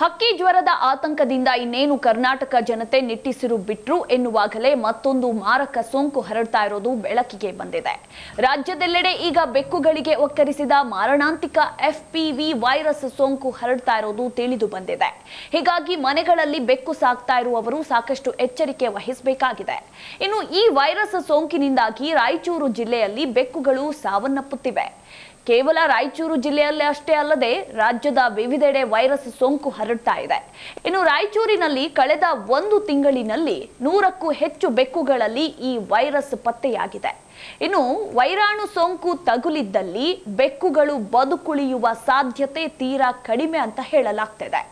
ಹಕ್ಕಿ ಜ್ವರದ ಆತಂಕದಿಂದ ಇನ್ನೇನು ಕರ್ನಾಟಕ ಜನತೆ ನಿಟ್ಟಿಸಿರು ಬಿಟ್ರು ಎನ್ನುವಾಗಲೇ ಮತ್ತೊಂದು ಮಾರಕ ಸೋಂಕು ಹರಡ್ತಾ ಇರೋದು ಬೆಳಕಿಗೆ ಬಂದಿದೆ. ರಾಜ್ಯದೆಲ್ಲೆಡೆ ಈಗ ಬೆಕ್ಕುಗಳಿಗೆ ಒಕ್ಕರಿಸಿದ ಮಾರಣಾಂತಿಕ ಎಫ್ಪಿವಿ ವೈರಸ್ ಸೋಂಕು ಹರಡ್ತಾ ಇರೋದು ತಿಳಿದು ಬಂದಿದೆ. ಹೀಗಾಗಿ ಮನೆಗಳಲ್ಲಿ ಬೆಕ್ಕು ಸಾಕ್ತಾ ಇರುವವರು ಸಾಕಷ್ಟು ಎಚ್ಚರಿಕೆ ವಹಿಸಬೇಕಾಗಿದೆ. ಇನ್ನು ಈ ವೈರಸ್ ಸೋಂಕಿನಿಂದಾಗಿ ರಾಯಚೂರು ಜಿಲ್ಲೆಯಲ್ಲಿ ಬೆಕ್ಕುಗಳು ಸಾವನ್ನಪ್ಪುತ್ತಿವೆ. ಕೇವಲ ರಾಯಚೂರು ಜಿಲ್ಲೆಯಲ್ಲೇ ಅಷ್ಟೇ ಅಲ್ಲದೆ ರಾಜ್ಯದ ವಿವಿಧೆಡೆ ವೈರಸ್ ಸೋಂಕು ಹರಡ್ತಾ ಇದೆ. ಇನ್ನು ರಾಯಚೂರಿನಲ್ಲಿ ಕಳೆದ ಒಂದು ತಿಂಗಳಿನಲ್ಲಿ ನೂರಕ್ಕೂ ಹೆಚ್ಚು ಬೆಕ್ಕುಗಳಲ್ಲಿ ಈ ವೈರಸ್ ಪತ್ತೆಯಾಗಿದೆ. ಇನ್ನು ವೈರಾಣು ಸೋಂಕು ತಗುಲಿದ್ದಲ್ಲಿ ಬೆಕ್ಕುಗಳು ಬದುಕುಳಿಯುವ ಸಾಧ್ಯತೆ ತೀರಾ ಕಡಿಮೆ ಅಂತ ಹೇಳಲಾಗ್ತಿದೆ.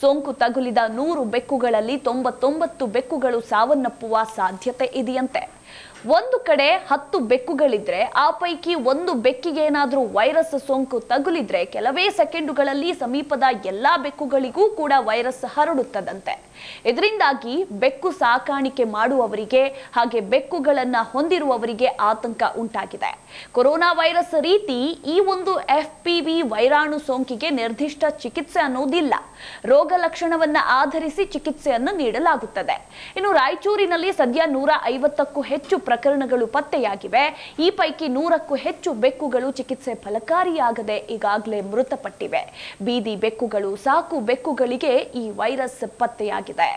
ಸೋಂಕು ತಗುಲಿದ ನೂರು ಬೆಕ್ಕುಗಳಲ್ಲಿ ತೊಂಬತ್ತೊಂಬತ್ತು ಬೆಕ್ಕುಗಳು ಸಾವನ್ನಪ್ಪುವ ಸಾಧ್ಯತೆ ಇದೆಯಂತೆ. ಒಂದು ಕಡೆ ಹತ್ತು ಬೆಕ್ಕುಗಳಿದ್ರೆ, ಆ ಪೈಕಿ ಒಂದು ಬೆಕ್ಕಿಗೆ ಏನಾದರೂ ವೈರಸ್ ಸೋಂಕು ತಗುಲಿದ್ರೆ, ಕೆಲವೇ ಸೆಕೆಂಡುಗಳಲ್ಲಿ ಸಮೀಪದ ಎಲ್ಲಾ ಬೆಕ್ಕುಗಳಿಗೂ ಕೂಡ ವೈರಸ್ ಹರಡುತ್ತದಂತೆ. ಇದರಿಂದಾಗಿ ಬೆಕ್ಕು ಸಾಕಾಣಿಕೆ ಮಾಡುವವರಿಗೆ ಹಾಗೆ ಬೆಕ್ಕುಗಳನ್ನ ಹೊಂದಿರುವವರಿಗೆ ಆತಂಕ ಉಂಟಾಗಿದೆ. ಕೊರೋನಾ ವೈರಸ್ ರೀತಿ ಈ ಒಂದು ಎಫ್ ಪಿ ವೈರಾಣು ಸೋಂಕಿಗೆ ನಿರ್ದಿಷ್ಟ ಚಿಕಿತ್ಸೆ ಅನ್ನೋದಿಲ್ಲ. ರೋಗ ಲಕ್ಷಣವನ್ನ ಆಧರಿಸಿ ಚಿಕಿತ್ಸೆಯನ್ನು ನೀಡಲಾಗುತ್ತದೆ. ಇನ್ನು ರಾಯಚೂರಿನಲ್ಲಿ ಸದ್ಯ ನೂರ ಐವತ್ತಕ್ಕೂ ಹೆಚ್ಚು ಪ್ರಕರಣಗಳು ಪತ್ತೆಯಾಗಿವೆ. ಈ ಪೈಕಿ ನೂರಕ್ಕೂ ಹೆಚ್ಚು ಬೆಕ್ಕುಗಳು ಚಿಕಿತ್ಸೆ ಫಲಕಾರಿಯಾಗದೆ ಈಗಾಗಲೇ ಮೃತಪಟ್ಟಿವೆ. ಬೀದಿ ಬೆಕ್ಕುಗಳು ಸಾಕು ಬೆಕ್ಕುಗಳಿಗೆ ಈ ವೈರಸ್ ಪತ್ತೆಯಾಗಿದೆ.